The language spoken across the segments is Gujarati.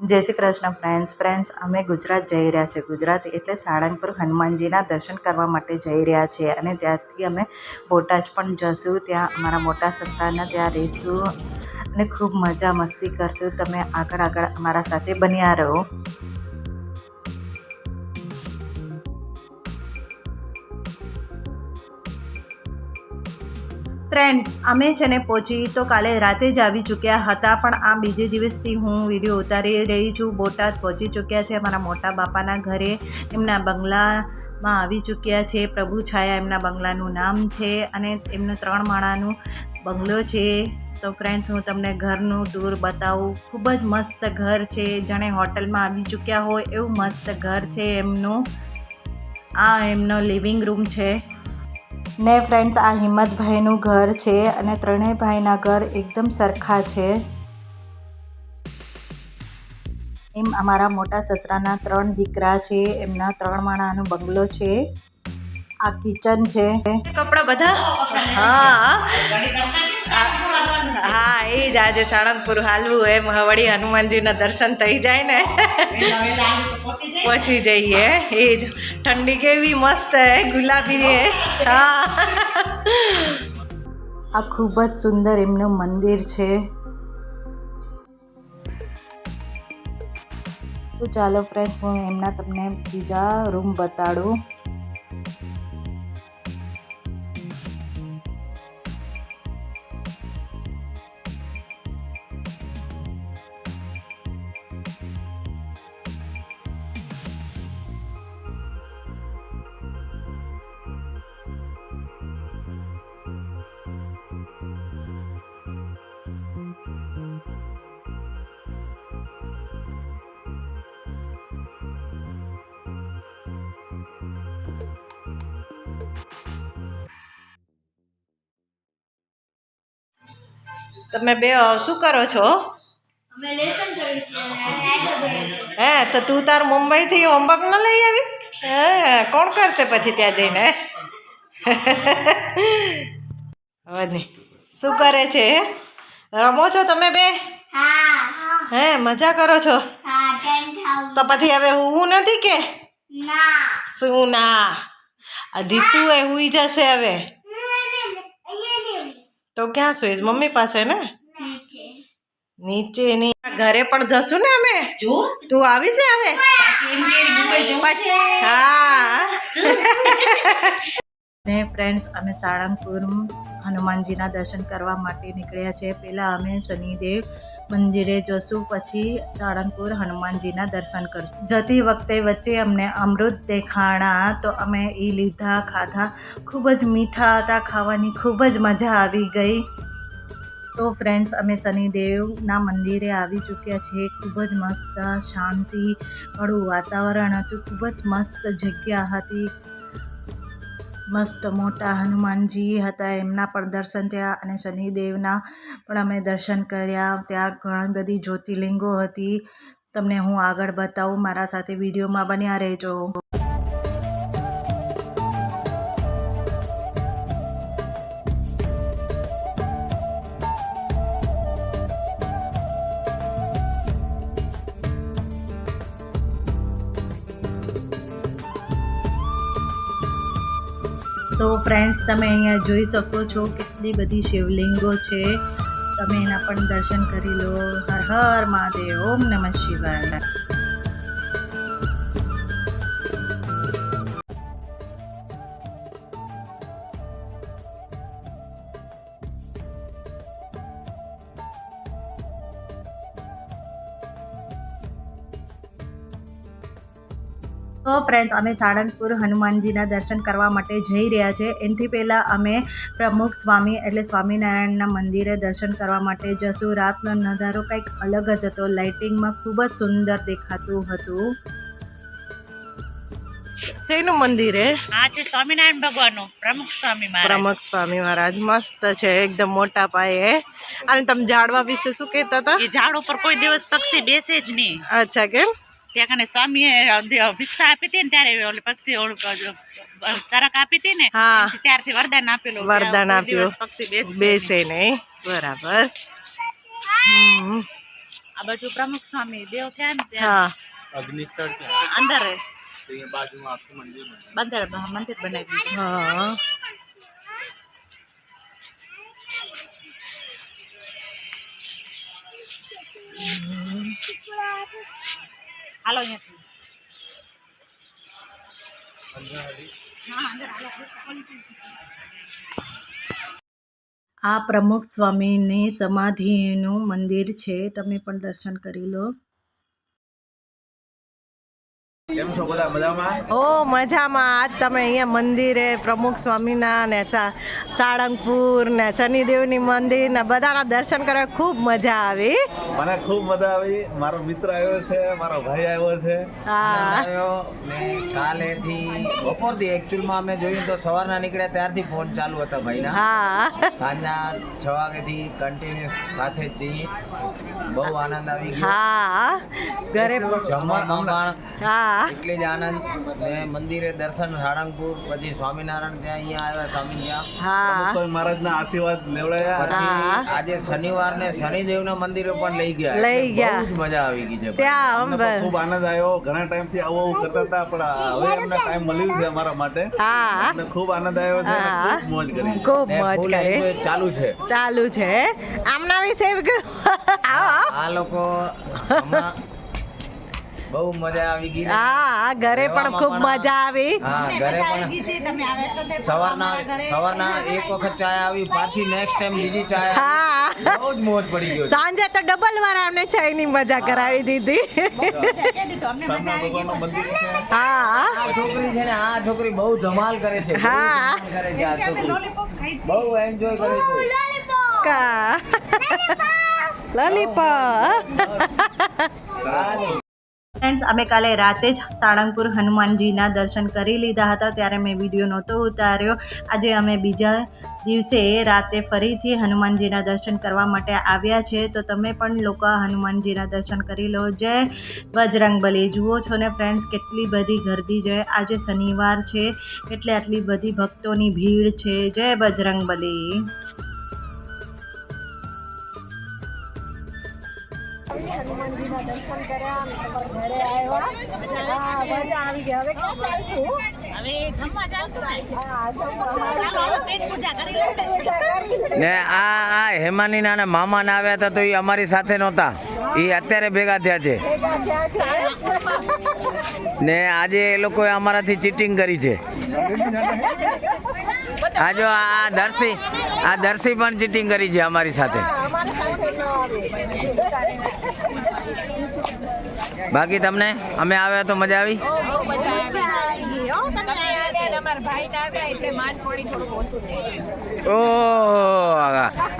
જય શ્રી કૃષ્ણ ફ્રેન્ડ્સ ફ્રેન્ડ્સ અમે ગુજરાત જઈ રહ્યા છીએ. ગુજરાત એટલે સાળંગપુર હનુમાનજીના દર્શન કરવા માટે જઈ રહ્યા છીએ અને ત્યાંથી અમે બોટાદ પણ જશું. ત્યાં અમારા મોટા સસરાના ત્યાં રહીશું અને ખૂબ મજા મસ્તી કરશું. તમે આગળ આગળ અમારા સાથે બન્યા રહો. ફ્રેન્ડ્સ અમે છે ને પહોંચી તો કાલે રાતે જ આવી ચૂક્યા હતા, પણ આ બીજે દિવસથી હું વીડિયો ઉતારી રહી છું. બોટાદ પહોંચી ચૂક્યા છે મારા મોટા બાપાના ઘરે. એમના બંગલામાં આવી ચૂક્યા છે. પ્રભુ છાયા એમના બંગલાનું નામ છે અને એમનું ત્રણ માળાનું બંગલો છે. તો ફ્રેન્ડ્સ હું તમને ઘરનું દૂર બતાવું. ખૂબ જ મસ્ત ઘર છે. જાણે હોટલમાં આવી ચૂક્યા હોય એવું મસ્ત ઘર છે એમનું. આ એમનો લિવિંગ રૂમ છે. ને ફ્રેન્ડ્સ આ હિંમતભાઈનું ઘર છે અને ત્રણેય ભાઈના ઘર એકદમ સરખા છે. એમ અમારા મોટા સસરાના ત્રણ દીકરા છે એમના ત્રણ માણાનો બંગલો છે. આ કિચન છે. કપડાં બધા? હા. હા, એ જ આજે સાળંગપુર હાલવું એમ. વળી હનુમાનજીના દર્શન થઈ જાય ને. પહોંચી જઈએ. એ જ. ઠંડી કેવી મસ્ત હે, ગુલાબી હે. હા. આ ખૂબ જ સુંદર એમનું મંદિર છે. તો ચાલો ફ્રેન્ડ્સ હું એમના તમને બીજા રૂમ બતાડું. તમે બે શું કરો છો? હે તો તું તાર મુંબઈથી હોમવર્ક ન લઈ આવી? હે કોણ કરશે પછી ત્યાં જઈને? હવે નહીં. શું કરે છે રમો છો તમે બે? હા. મજા કરો છો? તો પછી હવે હું નથી કે? શું ના? આ ધીતું એ હુઈ જશે હવે. તો ક્યાં સુઈશ મમ્મી પાસે ને? નીચે. ની ઘરે પણ જશું ને અમે? તું આવીશ ને હવે? હા. ને ફ્રેન્ડ્સ અમે સાળંગપુર હનુમાનજીના દર્શન કરવા માટે નીકળ્યા છે. પહેલાં અમે શનિદેવ મંદિરે જશું પછી સાળંગપુર હનુમાનજીના દર્શન કરશું. જતી વખતે વચ્ચે અમને અમૃત દેખાણા તો અમે એ લીધા, ખાધા. ખૂબ જ મીઠા હતા, ખાવાની ખૂબ જ મજા આવી ગઈ. તો ફ્રેન્ડ્સ અમે શનિદેવના મંદિરે આવી ચૂક્યા છીએ. ખૂબ જ મસ્ત, શાંતિ વાળું વાતાવરણ હતું. ખૂબ જ મસ્ત જગ્યા હતી. મસ્ત મોટા હનુમાનજી હતા, એમના પણ દર્શન થયા અને શનિદેવના પણ અમે દર્શન કર્યા. ત્યાં ઘણી બધી જ્યોતિર્લિંગો હતી. તમને હું આગળ બતાવું, મારા સાથે વિડીયોમાં બન્યા રહેજો. ફ્રેન્ડ્સ તમે અહીંયા જોઈ શકો છો કેટલી બધી શિવલિંગો છે. તમે એના પણ દર્શન કરી લો. હર હર મહાદેવ, ઓમ નમઃ શિવાય. ફ્રેન્ડ્સ અમે સાળંગપુર હનુમાનજીના દર્શન કરવા માટે જઈ રહ્યા છે. એનાથી પહેલાં અમે પ્રમુખ સ્વામી એટલે સ્વામિનારાયણના મંદિરે દર્શન કરવા માટે જશું. રાતનો નજારો કંઈક અલગ જ હતો. લાઇટિંગમાં ખૂબ જ સુંદર દેખાતું હતું. શેનું મંદિર હે આ છે સ્વામિનારાયણ ભગવાનનું. પ્રમુખ સ્વામી મહારાજ. પ્રમુખ સ્વામી મહારાજ. મસ્ત છે. એકદમ મોટા પાયે અને તમે ઝાડવા વિશે શું કહેતા હતા? એ ઝાડ ઉપર કોઈ દિવસ પક્ષી બેસે જ નહીં. અચ્છા કેમ? ત્યાં કને સ્વામીએ ભિક્ષા આપી હતી ને ત્યારે ઓલી પક્ષી ઓલું ચરક આપી હતી ને ત્યારથી વરદાન આપેલું વરદાન આપ્યું. પક્ષી બેસે ને બરાબર. હમ. આ બાજુ પ્રમુખ સ્વામી દેવ થયા ને ત્યાં. હા. અગ્નિસ્થળ અંદર. બાજુમાં આખું મંદિર. બંદર મંદિર બનાવી હા. હા અંદર હાલો આ પ્રમુખ સ્વામીની સમાધિનું મંદિર છે. તમે પણ દર્શન કરી લો. કેમ છો બધા? મજામાં? ઓ મજામાં. આજ તમે અહીંયા મંદિરે પ્રમુખ સ્વામીના ને સાળંગપુર ને શનિદેવની મંદિર ને બધાના દર્શન કરવા ખૂબ મજા આવી. મને ખૂબ મજા આવી. મારો મિત્ર આવ્યો છે મારો ભાઈ આવ્યો છે. હા. કાલેથી બપોરથી એકચ્યુઅલમાં અમે જોયું તો સવારના નીકળ્યા ત્યારથી ફોન ચાલુ હતા ભાઈના. હા. સાંજના છ વાગેથી કન્ટિન્યુઅસ સાથે જ જઈએ બહુ આનંદ આવી ગયો. હા. ઘરે હા. એટલે જ આનંદ. ને મંદિરે દર્શન સાળંગપુર પછી સ્વામિનારાયણ ત્યાં અહીંયા આવ્યા સ્વામી ત્યાં. મહારાજના આશીર્વાદ લેવડાયા. આજે શનિવાર ને શનિદેવના મંદિરે પણ લઈ ગયા. લઈ ગયા. મજા આવી ગઈ છે ત્યાં ખૂબ આનંદ આવ્યો. ઘણા ટાઈમથી આવો કરતા હતા પણ હવે એમને ટાઈમ મળ્યું છે અમારા માટે. હા. અમને ખૂબ આનંદ આવ્યો છે ખૂબ મોજ કરી ખૂબ મોજ કરી. ચાલુ છે. ચાલુ છે. આમના વિશે. આ લોકો બહુ મજા આવી ગઈ. હા ઘરે પણ ખૂબ મજા આવી. હા ઘરે પણ તમે આવ્યા છો તે સવારના સવારના એક વખત ચાય આવી પાછી નેક્સ્ટ ટાઈમ બીજી ચાય હા. બહુ જ મોજ પડી ગયો સાંજે તો ડબલ વાર અમને ચાયની મજા કરાવી દીધી? સામના ભગવાનનું મંદિર છે. હા છોકરી છે ને આ છોકરી બહુ ધમાલ કરે છે. હા. કરે છે આ છોકરી. બહુ એન્જોય કરે છે. કા. લોલીપોપ ફ્રેન્ડ્સ અમે કાલે રાતે જ સાળંગપુર હનુમાનજીના દર્શન કરી લીધા હતા, ત્યારે મેં વીડિયો નહોતો ઉતાર્યો. આજે અમે બીજા દિવસે રાતે ફરીથી હનુમાનજીના દર્શન કરવા માટે આવ્યા છે. તો તમે પણ લોકો હનુમાનજીના દર્શન કરી લો. જય બજરંગબલી. જુઓ છો ને ફ્રેન્ડ્સ કેટલી બધી ગર્દી જય આજે શનિવાર છે, એટલે આટલી બધી ભક્તોની ભીડ છે. જય બજરંગબલી. હવે જમવા જાશું ને ચાલો હવે પેટ પૂજા કરી લઈએ ને આ આ હેમાની ના મામા ના આવ્યા હતા તો એ અમારી સાથે નહોતા. એ અત્યારે ભેગા થયા છે. ને આજે એ લોકોએ અમારાથી ચીટિંગ કરી છે. આ જો આ દર્શી આ દર્શી પણ ચીટિંગ કરી છે અમારી સાથે. બાકી તમને? અમે આવ્યા તો મજા આવી? ઓહ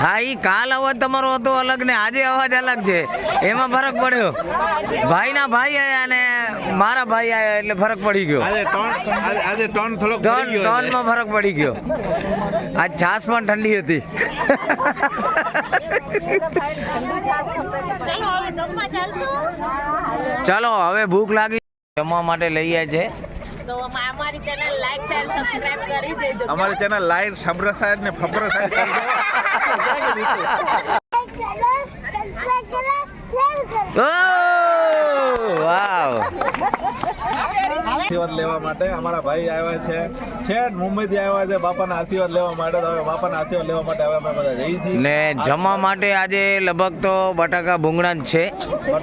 હા ઈ કાલ અવાજ તમારો હતો અલગ ને આજે અવાજ અલગ છે. એમાં ફરક પડ્યો. ભાઈના ભાઈ આયા ને મારા ભાઈ આયા એટલે ફરક પડી ગયો. આજે ટોન આજે- ટોન પડી ગયો. ટોનમાં ફરક પડી ગયો. આજ છાસ પણ ઠંડી હતી. ચાલો હવે જમવા ચાલશું? ચાલો હવે ભૂખ લાગી જમવા માટે લઈ આવે છે. તો અમારી ચેનલ લાઈક શેર સબસ્ક્રાઇબ કરી દેજો. અમારી ચેનલ લાઈટ સબસ્ક્રાઇબ ને ફબ્રસાઈડ ઓહ વાવ આશીર્વાદ લેવા માટે અમારા ભાઈ આવ્યા છે. છે મુંબઈથી આવ્યા છે બાપાના આશીર્વાદ લેવા માટે. તો હવે બાપાના આશીર્વાદ લેવા માટે હવે અમે બધા જઈએ છીએ. ને જમવા માટે આજે લગભગ તો બટાકા ભૂંગળા જ છે.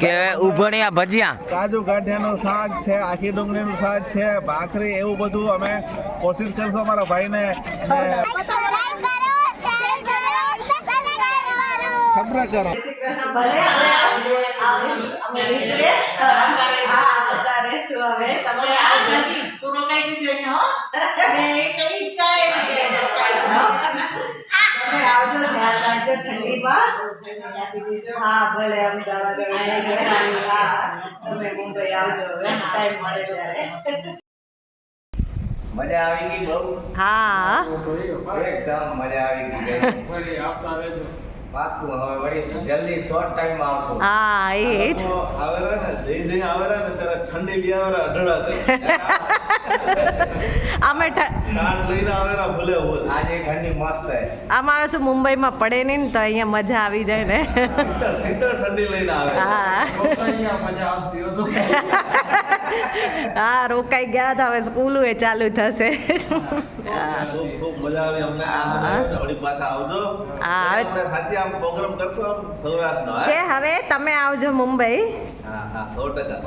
કે ઉભણિયા ભજીયા? કાજુ ગાંઠિયાનું શાક છે આખી ડુંગળીનું શાક છે ભાખરી એવું બધું અમે કોશિશ કરશું અમારા ભાઈને. ને સબ્ર કરો હા ભલે અમદાવાદ તમે મુંબઈ આવજો હવે ટાઈમ મળે ત્યારે મજા આવી ગઈ બહુ? હા. એકદમ મજા આવી ગઈ પાક્કું હવે વળી જલ્દી શોર્ટ ટાઈમમાં આવશો. હા એ જ. તો ને જઈ જઈ આવેલા ને ત્યારે ઠંડી બી આવેલા અઢળક અમે અમારે તો મુંબઈમાં પડે નહીં ને તો અહીંયા મજા આવી જાય ને. શીતળ શીતળ ઠંડી લઈને આવે. હા. હા રોકાઈ ગયા હતા હવે સ્કૂલું એ ચાલુ થશે. ખૂબ ખૂબ મજા આવી અમને. હા. વળી પાછા આવજો. હા, હવે- આપણે સાથે આમ પ્રોગ્રામ કરશું આમ સૌરાષ્ટ્રનો હા? કે હવે તમે આવજો મુંબઈ. હા હા સો ટકા.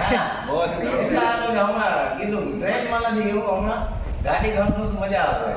હા. બહુ જ એટલા હમણાં કીધું ટ્રેનમાં નથી એવું હમણાં ગાડી તો મજા આવે.